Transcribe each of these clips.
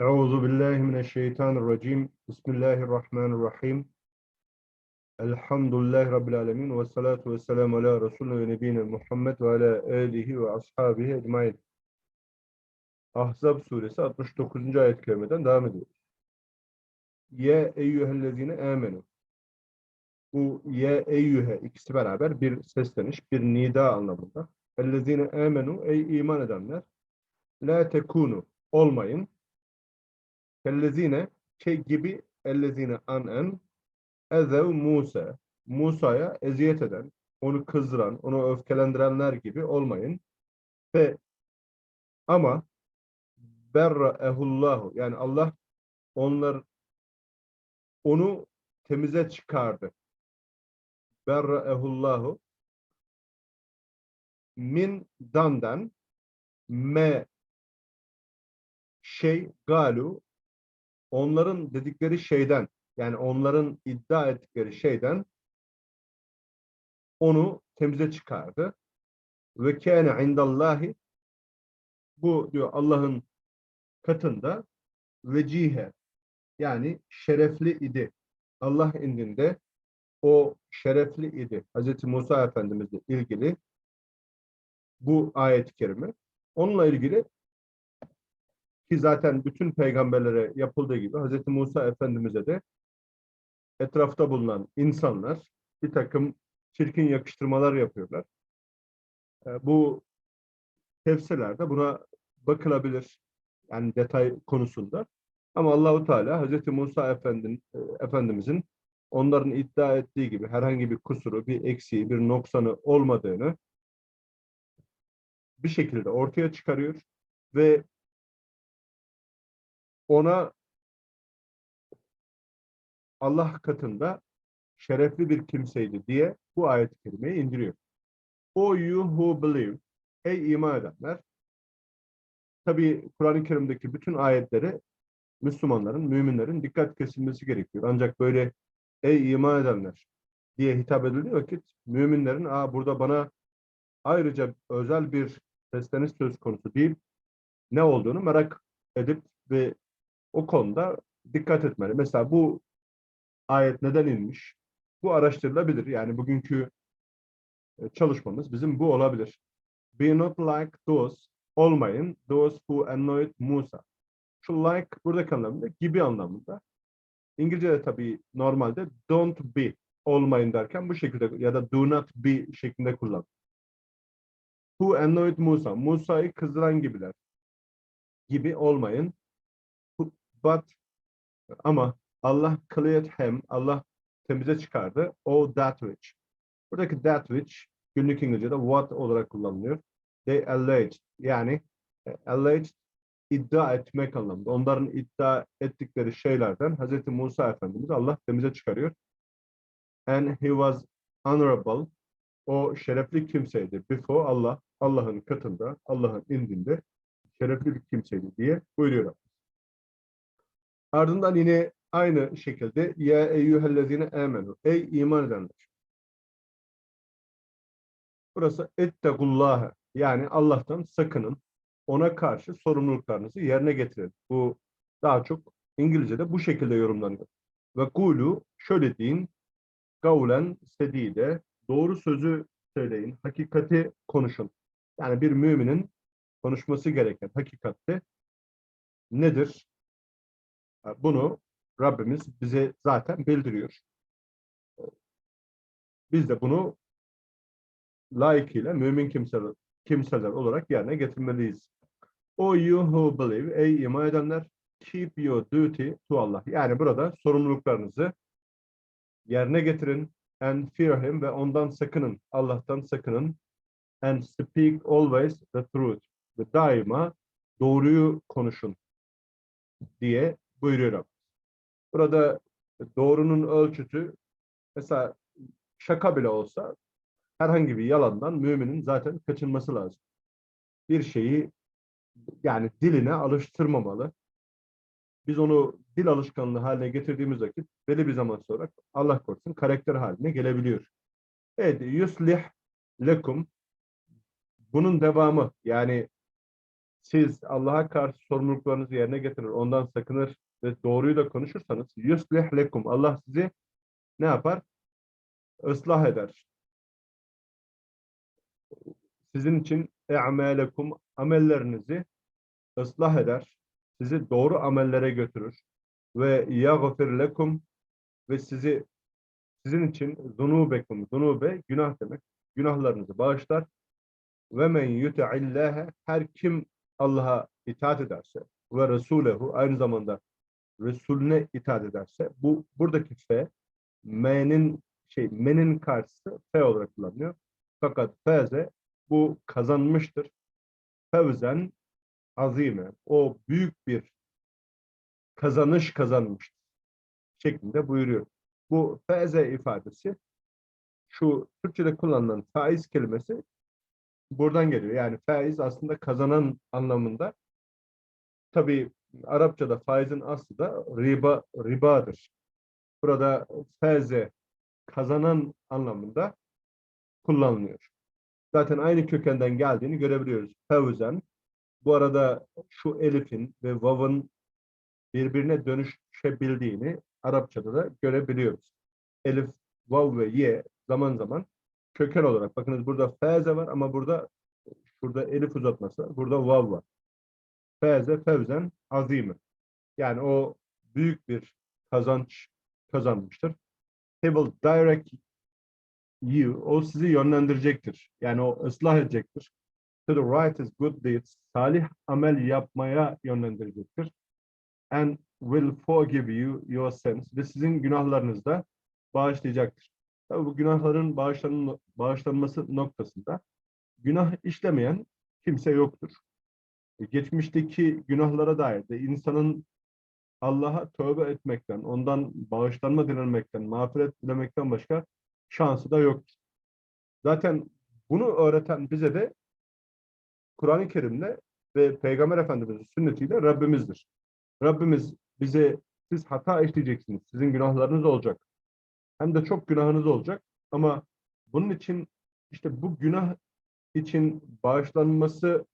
Euzu billahi mineşşeytanirracim. Bismillahirrahmanirrahim. Elhamdülillahi rabbil alamin ve salatu vesselamü ala resulina ve nebiyina Muhammed ve ala alihi ve ashabihi ecmaîn. Ahzab suresi 69. ayet-i kerimeden devam ediyoruz. Ye eyyühellezine amenu. Bu ye eyyühe ikisi beraber bir sesleniş, bir nida anlamında. Ellezine amenu ey iman edenler. La tekunu olmayın. Kellezine şey gibi ellezine anen ezev Musa. Musa'ya eziyet eden, onu kızdıran, onu öfkelendirenler gibi olmayın. Ve ama berra'ehullahu yani Allah onlar onu temize çıkardı. Berra'ehullahu min dandan me şey galu onların dedikleri şeyden yani onların iddia ettikleri şeyden onu temize çıkardı. Ve kâne indallahi bu diyor Allah'ın katında vecihe yani şerefli idi. Allah indinde o şerefli idi. Hz. Musa Efendimizle ilgili bu ayet-i kerime. Onunla ilgili ki zaten bütün peygamberlere yapıldığı gibi Hz. Musa Efendimiz'e de etrafta bulunan insanlar bir takım çirkin yakıştırmalar yapıyorlar. E, Bu tefsirlerde buna bakılabilir. Yani detay konusunda. Ama Allahu Teala Hz. Musa Efendim, e, Efendimizin onların iddia ettiği gibi herhangi bir kusuru, bir eksiği, bir noksanı olmadığını bir şekilde ortaya çıkarıyor ve ona Allah katında şerefli bir kimseydi diye bu ayet-i kerimeyi indiriyor. O you who believe, ey iman edenler, tabi Kur'an-ı Kerim'deki bütün ayetleri Müslümanların, müminlerin dikkat kesilmesi gerekiyor. Ancak böyle ey iman edenler diye hitap edildiği vakit müminlerin Aa, burada bana ayrıca özel bir sesleniş söz konusu değil, ne olduğunu merak edip ve o konuda dikkat etmeli. Mesela bu ayet neden inmiş? Bu araştırılabilir. Yani bugünkü e, çalışmamız bizim bu olabilir. Be not like those, olmayın, those who annoyed Musa. Şu like buradaki anlamda, gibi anlamında. İngilizce'de tabii normalde don't be, olmayın derken bu şekilde ya da do not be şeklinde kullan. Who annoyed Musa, Musa'yı kızdıran gibiler gibi olmayın. But ama Allah cleared him, Allah temize çıkardı. O that which. Buradaki that which günlük İngilizce'de what olarak kullanılıyor. They alleged yani e, alleged iddia etmek anlamında. Onların iddia ettikleri şeylerden Hz. Musa Efendimiz Allah temize çıkarıyor. And he was honorable. O şerefli kimseydi. Before Allah, Allah'ın katında, Allah'ın indinde şerefli bir kimseydi diye buyuruyor. Ardından yine aynı şekilde ya eyyühellezine amenu ey iman edenler. Burası ettegullâhe yani Allah'tan sakının ona karşı sorumluluklarınızı yerine getirin. Bu daha çok İngilizce'de bu şekilde yorumlanıyor. Ve kulu şöyle deyin gavlen sedide doğru sözü söyleyin, hakikati konuşun. Yani bir müminin konuşması gereken hakikatte nedir? Bunu Rabbimiz bize zaten bildiriyor. Biz de bunu layıkıyla mümin kimseler, kimseler olarak yerine getirmeliyiz. O you who believe, ey iman edenler, keep your duty to Allah. Yani burada sorumluluklarınızı yerine getirin and fear him ve ondan sakının, Allah'tan sakının and speak always the truth. Ve daima doğruyu konuşun diye buyuruyor. Burada doğrunun ölçütü mesela şaka bile olsa herhangi bir yalandan müminin zaten kaçınması lazım. Bir şeyi yani diline alıştırmamalı. Biz onu dil alışkanlığı haline getirdiğimiz vakit belli bir zaman sonra Allah korusun karakter haline gelebiliyor. Evet, yuslih lekum bunun devamı yani siz Allah'a karşı sorumluluklarınızı yerine getirir, ondan sakınır ve doğruyu da konuşursanız yuslih lekum. Allah sizi ne yapar? Islah eder. Sizin için e'melekum amellerinizi ıslah eder. Sizi doğru amellere götürür. Ve yagfir lekum ve sizi sizin için zunubekum, zunube günah demek. Günahlarınızı bağışlar. Ve men yuti'illâhe her kim Allah'a itaat ederse ve Resulehu aynı zamanda Resulüne itaat ederse bu buradaki fe me'nin şey menin karşısı fe olarak kullanılıyor. Fakat feze bu kazanmıştır. Fevzen azime. O büyük bir kazanış kazanmıştır. Şeklinde buyuruyor. Bu feze ifadesi şu Türkçe'de kullanılan faiz kelimesi buradan geliyor. Yani faiz aslında kazanan anlamında. Tabii Arapçada faizin aslı da riba ribadır. Burada feze kazanan anlamında kullanılıyor. Zaten aynı kökenden geldiğini görebiliyoruz. Fevzen. Bu arada şu elifin ve vav'ın birbirine dönüşebildiğini Arapçada da görebiliyoruz. Elif, vav ve ye zaman zaman köken olarak. Bakınız burada feze var ama burada burada elif uzatması var. Burada vav var. Feze, fevzen, azimi. Yani o büyük bir kazanç kazanmıştır. He will direct you. O sizi yönlendirecektir. Yani o ıslah edecektir. To the righteous good deeds. Salih amel yapmaya yönlendirecektir. And will forgive you your sins. Ve sizin günahlarınızı da bağışlayacaktır. Tabii bu günahların bağışlan bağışlanması noktasında günah işlemeyen kimse yoktur. Geçmişteki günahlara dair de insanın Allah'a tövbe etmekten, ondan bağışlanma dilemekten, mağfiret dilemekten başka şansı da yoktur. Zaten bunu öğreten bize de Kur'an-ı Kerim'le ve Peygamber Efendimiz'in sünnetiyle Rabbimizdir. Rabbimiz bize siz hata işleyeceksiniz, sizin günahlarınız olacak. Hem de çok günahınız olacak. Ama bunun için işte bu günah için bağışlanması,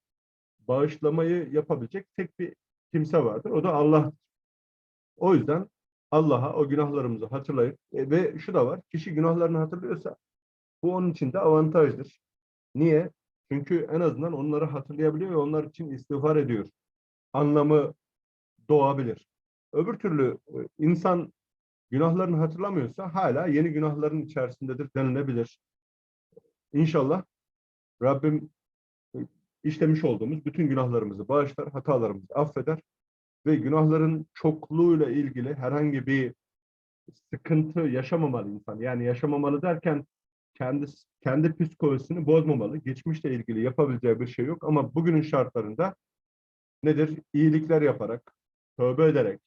bağışlamayı yapabilecek tek bir kimse vardır. O da Allah. O yüzden Allah'a o günahlarımızı hatırlayıp e, ve şu da var. Kişi günahlarını hatırlıyorsa bu onun için de avantajdır. Niye? Çünkü en azından onları hatırlayabiliyor ve onlar için istiğfar ediyor. Anlamı doğabilir. Öbür türlü e, insan günahlarını hatırlamıyorsa hala yeni günahların içerisindedir denilebilir. İnşallah Rabbim işlemiş olduğumuz bütün günahlarımızı bağışlar, hatalarımızı affeder ve günahların çokluğuyla ilgili herhangi bir sıkıntı yaşamamalı insan. Yani yaşamamalı derken kendi kendi psikolojisini bozmamalı. Geçmişle ilgili yapabileceği bir şey yok ama bugünün şartlarında nedir? İyilikler yaparak, tövbe ederek,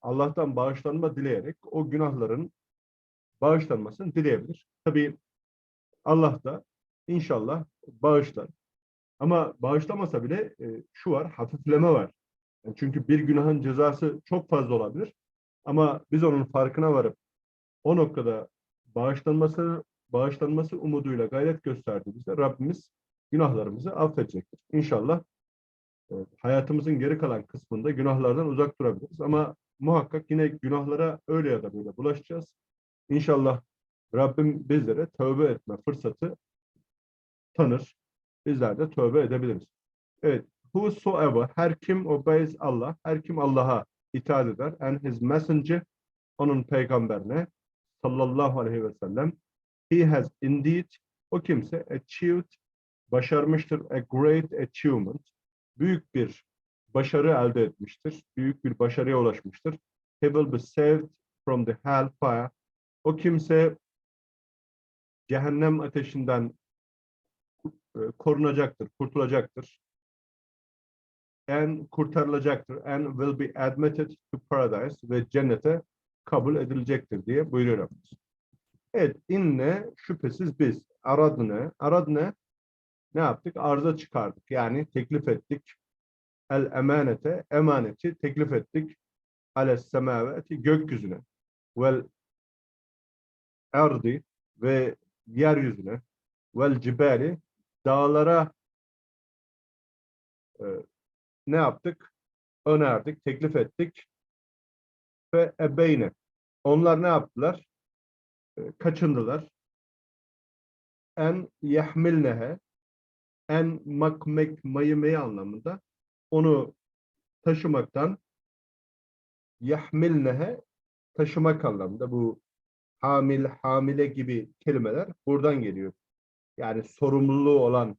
Allah'tan bağışlanma dileyerek o günahların bağışlanmasını dileyebilir. Tabii Allah da inşallah bağışlar. Ama bağışlamasa bile e, şu var, hafifleme var. Yani çünkü bir günahın cezası çok fazla olabilir. Ama biz onun farkına varıp o noktada bağışlanması bağışlanması umuduyla gayret gösterdiğimizde Rabbimiz günahlarımızı affedecektir. İnşallah e, hayatımızın geri kalan kısmında günahlardan uzak durabiliriz. Ama muhakkak yine günahlara öyle ya da böyle bulaşacağız. İnşallah Rabbim bizlere tövbe etme fırsatı tanır. Bizler de tövbe edebiliriz. Evet. Whosoever, her kim obeys Allah, her kim Allah'a itaat eder and his messenger, onun peygamberine sallallahu aleyhi ve sellem he has indeed, o kimse achieved, başarmıştır a great achievement, büyük bir başarı elde etmiştir, büyük bir başarıya ulaşmıştır. He will be saved from the hellfire. O kimse cehennem ateşinden korunacaktır, kurtulacaktır. And kurtarılacaktır. And will be admitted to paradise ve cennete kabul edilecektir diye buyuruyor Rabbimiz. Evet, inne şüphesiz biz aradne, aradne ne yaptık? Arıza çıkardık. Yani teklif ettik. El emanete, emaneti teklif ettik. Ales semaveti, gökyüzüne. Vel erdi ve yeryüzüne. Vel cibali, dağlara e, ne yaptık? Önerdik, teklif ettik ve ebeyne. Onlar ne yaptılar? E, kaçındılar. En yahmilnehe en makmek mayımeyi anlamında onu taşımaktan yahmilnehe taşımak anlamında bu hamil, hamile gibi kelimeler buradan geliyor. Yani sorumluluğu olan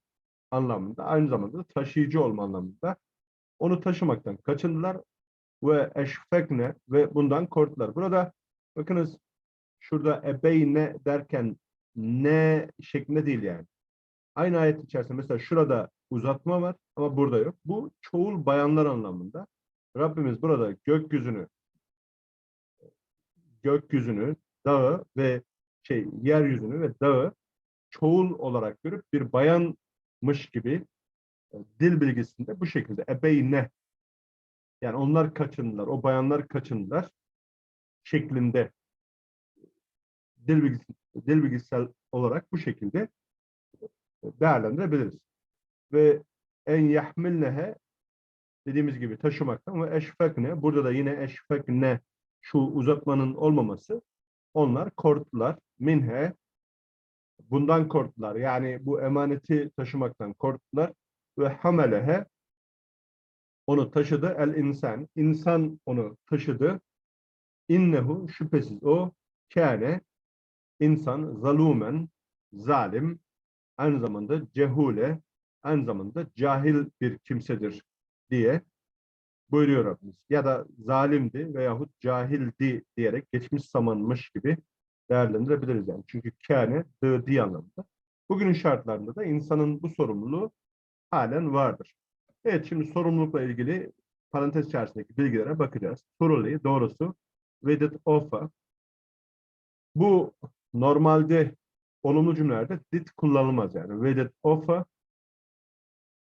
anlamında aynı zamanda da taşıyıcı olma anlamında onu taşımaktan kaçındılar ve eşfekne ve bundan korktular. Burada bakınız şurada ebeyne derken ne şeklinde değil yani. Aynı ayet içerisinde mesela şurada uzatma var ama burada yok. Bu çoğul bayanlar anlamında. Rabbimiz burada gökyüzünü gökyüzünü, dağı ve şey yeryüzünü ve dağı çoğul olarak görüp bir bayanmış gibi e, dil bilgisinde bu şekilde ebeyne. Yani onlar kaçındılar, o bayanlar kaçındılar şeklinde. Dil, bilgisi, dil bilgisel olarak bu şekilde değerlendirebiliriz. Ve en yahmilnehe dediğimiz gibi taşımaktan ve eşfekne burada da yine eşfekne şu uzatmanın olmaması onlar korktular. Minhe bundan korktular. Yani bu emaneti taşımaktan korktular ve hamelehe onu taşıdı el insan. İnsan onu taşıdı. İnnehu şüphesiz o kâne insan zalumen zalim aynı zamanda cehule aynı zamanda cahil bir kimsedir diye buyuruyor Rabbimiz. Ya da zalimdi veyahut cahildi diyerek geçmiş zamanmış gibi değerlendirebiliriz yani. Çünkü kâne, dı, di anlamında. Bugünün şartlarında da insanın bu sorumluluğu halen vardır. Evet şimdi sorumlulukla ilgili parantez içerisindeki bilgilere bakacağız. Truly, doğrusu, it offer. Bu normalde olumlu cümlelerde did kullanılmaz yani. İt offer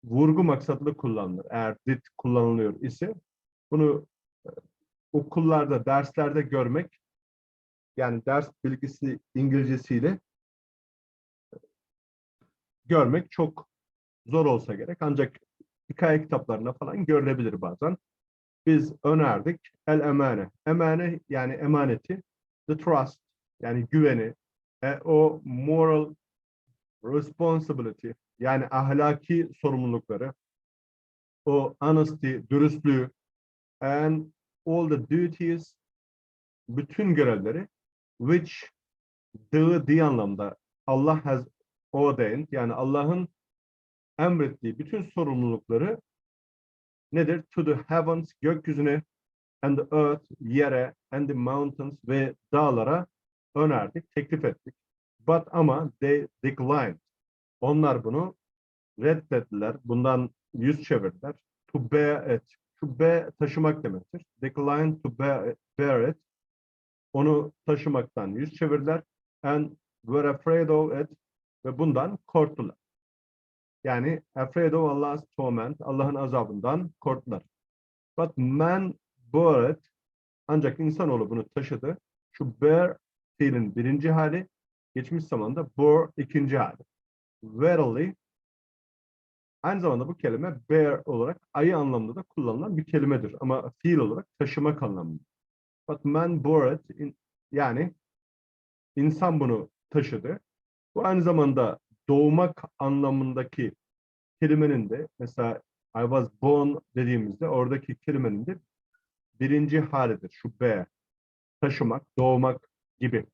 vurgu maksatlı kullanılır. Eğer did kullanılıyor ise bunu e, okullarda, derslerde görmek yani ders bilgisi İngilizcesiyle görmek çok zor olsa gerek. Ancak hikaye kitaplarında falan görülebilir bazen. Biz önerdik el emane. Emane yani emaneti, the trust yani güveni, e, o moral responsibility yani ahlaki sorumlulukları, o honesty, dürüstlüğü and all the duties bütün görevleri which the di anlamda Allah has ordained yani Allah'ın emrettiği bütün sorumlulukları nedir? To the heavens, gökyüzüne and the earth, yere and the mountains ve dağlara önerdik, teklif ettik. But ama they declined. Onlar bunu reddettiler. Bundan yüz çevirdiler. To bear it. To bear taşımak demektir. Decline to bear, bear it. Onu taşımaktan yüz çevirdiler. And were afraid of it. Ve bundan korktular. Yani afraid of Allah's torment. Allah'ın azabından korktular. But man bore it. Ancak insanoğlu bunu taşıdı. Şu bear fiilin birinci hali, geçmiş zamanda bore ikinci hali. Verily aynı zamanda bu kelime bear olarak ayı anlamında da kullanılan bir kelimedir. Ama fiil olarak taşımak anlamında. But man bore it in, yani insan bunu taşıdı. Bu aynı zamanda doğmak anlamındaki kelimenin de mesela I was born dediğimizde oradaki kelimenin de birinci halidir. Şu be, taşımak, doğmak gibi.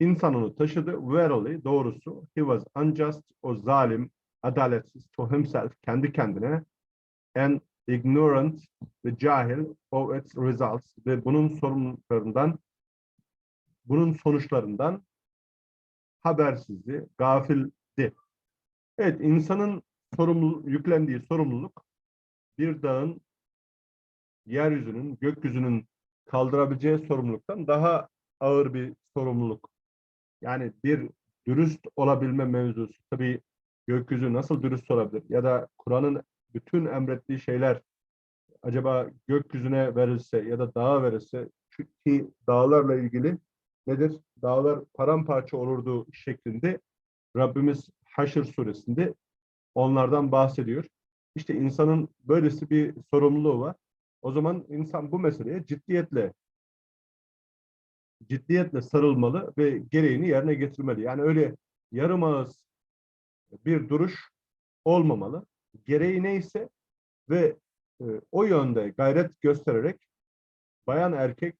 İnsan onu taşıdı. Verily, doğrusu, he was unjust, o zalim, adaletsiz to himself, kendi kendine, and ignorant ve cahil of its results ve bunun sorumluluklarından, bunun sonuçlarından habersizdi, gafildi. Evet, insanın sorumlu, yüklendiği sorumluluk bir dağın, yeryüzünün, gökyüzünün kaldırabileceği sorumluluktan daha ağır bir sorumluluk. Yani bir dürüst olabilme mevzusu. Tabii gökyüzü nasıl dürüst olabilir? Ya da Kur'an'ın bütün emrettiği şeyler acaba gökyüzüne verilse ya da dağa verilse çünkü dağlarla ilgili nedir? Dağlar paramparça olurdu şeklinde Rabbimiz Haşr suresinde onlardan bahsediyor. İşte insanın böylesi bir sorumluluğu var. O zaman insan bu meseleye ciddiyetle ciddiyetle sarılmalı ve gereğini yerine getirmeli. Yani öyle yarım ağız bir duruş olmamalı. Gereği neyse ve e, o yönde gayret göstererek bayan erkek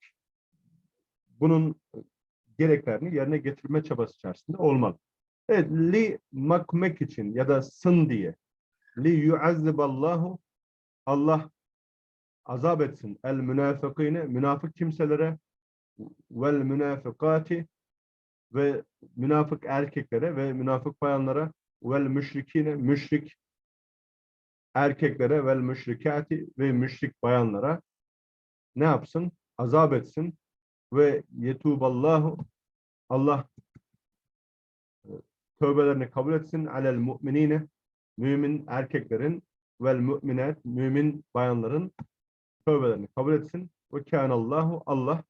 bunun gereklerini yerine getirme çabası içerisinde olmalı. Evet, li makmek için ya da sın diye li yuazziballahu Allah azap etsin el münafıkine münafık kimselere vel münafıkati ve münafık erkeklere ve münafık bayanlara vel müşrikine müşrik erkeklere vel müşrikati ve müşrik bayanlara ne yapsın? Azap etsin ve yetuballahu Allah e, tövbelerini kabul etsin alel mu'minine mümin erkeklerin vel müminat mümin bayanların tövbelerini kabul etsin ve kânallahu Allah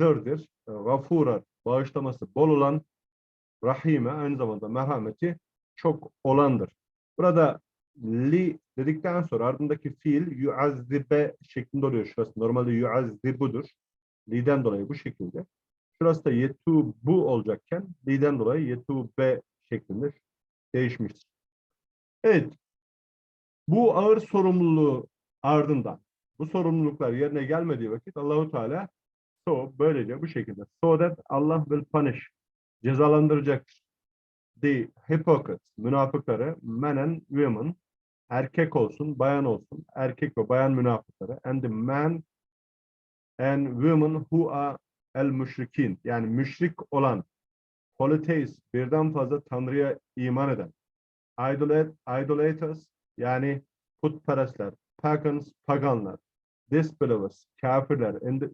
dırdır, gafura bağışlaması bol olan rahime aynı zamanda merhameti çok olandır. Burada li dedikten sonra ardındaki fiil yuazzibe şeklinde oluyor şurası. Normalde yuazzibudur. Li'den dolayı bu şekilde. Şurası da yetu bu olacakken li'den dolayı yetu be şeklinde değişmiştir. Evet. Bu ağır sorumluluğu ardından bu sorumluluklar yerine gelmediği vakit Allahu Teala so böylece bu şekilde so that Allah will punish cezalandıracaktır. The hypocrites münafıkları men and women erkek olsun, bayan olsun, erkek ve bayan münafıkları. And the men and women who are el müşrikin. Yani müşrik olan polytheist birden fazla tanrıya iman eden. İdolat, idolaters yani putperestler, pagans, paganlar, disbelievers, kafirler, in the,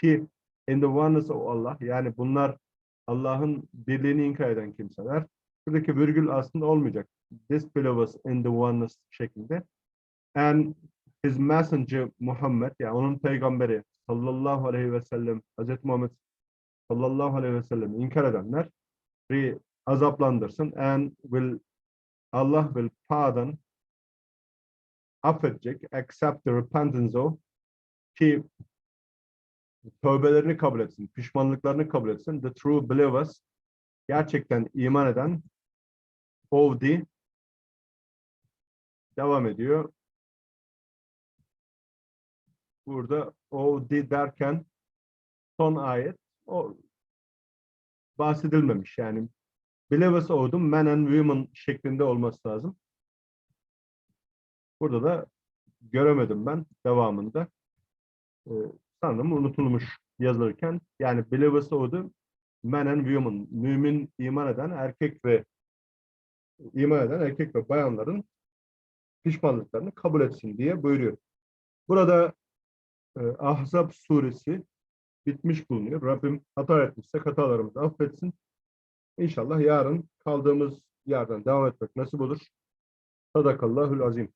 ki in the oneness of Allah yani bunlar Allah'ın birliğini inkar eden kimseler. Buradaki virgül aslında olmayacak. Disbelievers in the oneness şeklinde. And his messenger Muhammed yani onun peygamberi sallallahu aleyhi ve sellem Hazreti Muhammed sallallahu aleyhi ve sellem inkar edenler azaplandırsın and will Allah will pardon affedecek accept the repentance of ki tövbelerini kabul etsin, pişmanlıklarını kabul etsin. The true believers gerçekten iman eden of the devam ediyor. Burada o the derken son ayet o bahsedilmemiş. Yani believers oldum men and women şeklinde olması lazım. Burada da göremedim ben devamında. Ee, sanırım unutulmuş yazılırken. Yani believers oldum men and women. Mümin iman eden erkek ve iman eden erkek ve bayanların pişmanlıklarını kabul etsin diye buyuruyor. Burada e, Ahzab suresi bitmiş bulunuyor. Rabbim hata etmişsek hatalarımızı affetsin. İnşallah yarın kaldığımız yerden devam etmek nasip olur. Sadakallahül azim.